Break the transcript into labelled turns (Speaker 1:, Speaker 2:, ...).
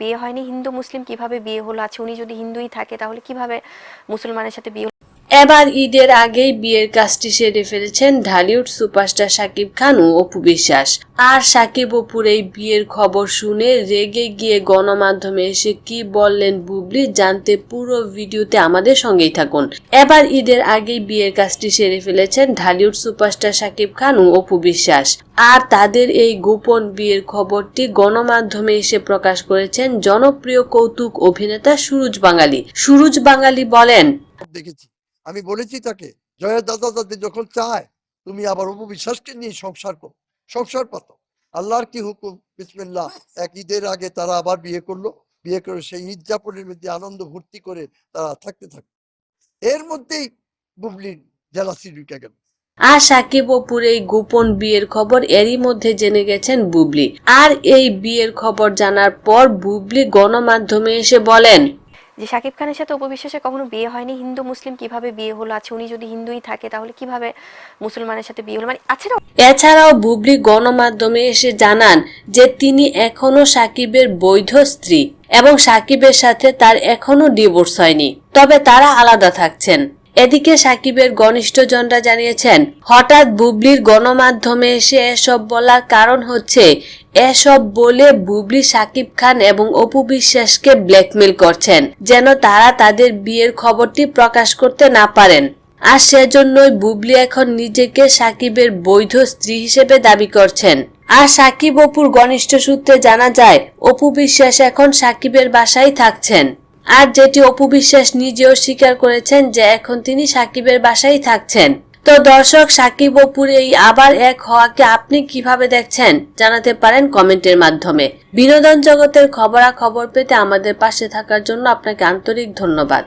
Speaker 1: বিয়ে হয়নি, হিন্দু, মুসলিম কীভাবে বিয়ে হলো আছে উনি যদি হিন্দুই থাকে, তাহলে কীভাবে মুসলমানের সাথে বিয়ে?
Speaker 2: এবার ঈদের আগেই বিয়ের কাজটি সেরে ফেলেছেন ঢালিউড সুপারস্টার সাকিব খান ও অপু বিশ্বাস। আর শাকিব অপুর এই বিয়ের খবর শুনে রেগে গিয়ে গণমাধ্যমে এসে কি বললেন বুবলি জানতে পুরো ভিডিওতে আমাদের সঙ্গেই থাকুন। এবার ঈদের আগেই বিয়ের কাজটি সেরে ফেলেছেন ঢালিউড সুপারস্টার সাকিব খান ও অপু বিশ্বাস। আর তাদের এই গোপন বিয়ের খবরটি গণমাধ্যমে এসে প্রকাশ করেছেন জনপ্রিয় কৌতুক অভিনেতা সুরজ বাঙালি। সুরজ বাঙালি বলেন,
Speaker 3: দেখেছি। আমি বলেছি তাকে, জয়া দাদা দাদি যখন চায়, তুমি আবার উপবিশ্বাসকে নিয়ে সংসার করো, সংসার পাতো। আল্লাহর কি হুকুম? বিসমিল্লাহ। এক ঈদের আগে তারা আবার বিয়ে করল। বিয়ে করে সেই ঈদ যাপনের মধ্যে আনন্দ ভর্তি করে তারা থাকতে থাকে এর মধ্যেই বুবলির জেলাসি ঢুকে গেল।
Speaker 2: আর সাকিব অপুর এই গোপন বিয়ের খবর এরই মধ্যে জেনে গেছেন বুবলি। আর এই বিয়ের খবর জানার পর বুবলি গণমাধ্যমে এসে বলেন
Speaker 1: যে সাকিব খানের সাথে উপবিশ্বাসে কখনো বিয়ে হয়নি? হিন্দু, মুসলিম কীভাবে বিয়ে হলো? আছে, উনি যদি হিন্দুই থাকে, তাহলে কীভাবে মুসলমানের সাথে বিয়ে হলো? মানে আছে না?
Speaker 2: এছাড়াও বুবলি গণমাধ্যমে এসে জানান যে তিনি এখনও সাকিবের বৈধ স্ত্রী এবং সাকিবের সাথে তার এখনও ডিভোর্স হয়নি। তবে তারা আলাদা থাকছেন। এদিকে সাকিবের ঘনিষ্ঠজনরা জানিয়েছেন, হঠাৎ বুবলির গণমাধ্যমে এসে এসব বলার কারণ হচ্ছে, এসব বলে বুবলি, সাকিব খান এবং অপু বিশ্বাসকে ব্ল্যাকমেল করছেন, যেন তারা তাদের বিয়ের খবরটি প্রকাশ করতে না পারেন। আর সেজন্যই বুবলি এখন নিজেকে সাকিবের বৈধ স্ত্রী হিসেবে দাবি করছেন। আর সাকিব অপুর ঘনিষ্ঠ সূত্রে জানা যায়, অপু বিশ্বাস এখন সাকিবের বাসায় থাকছেন। আর যেটি অপু বিশ্বাস নিজেও স্বীকার করেছেন যে এখন তিনি সাকিবের বাসায় থাকছেন। তো দর্শক, সাকিব অপুর এই আবার এক হওয়াকে আপনি কীভাবে দেখছেন জানাতে পারেন কমেন্টের মাধ্যমে। বিনোদন জগতের খবরাখবর পেতে আমাদের পাশে থাকার জন্য আপনাকে আন্তরিক ধন্যবাদ।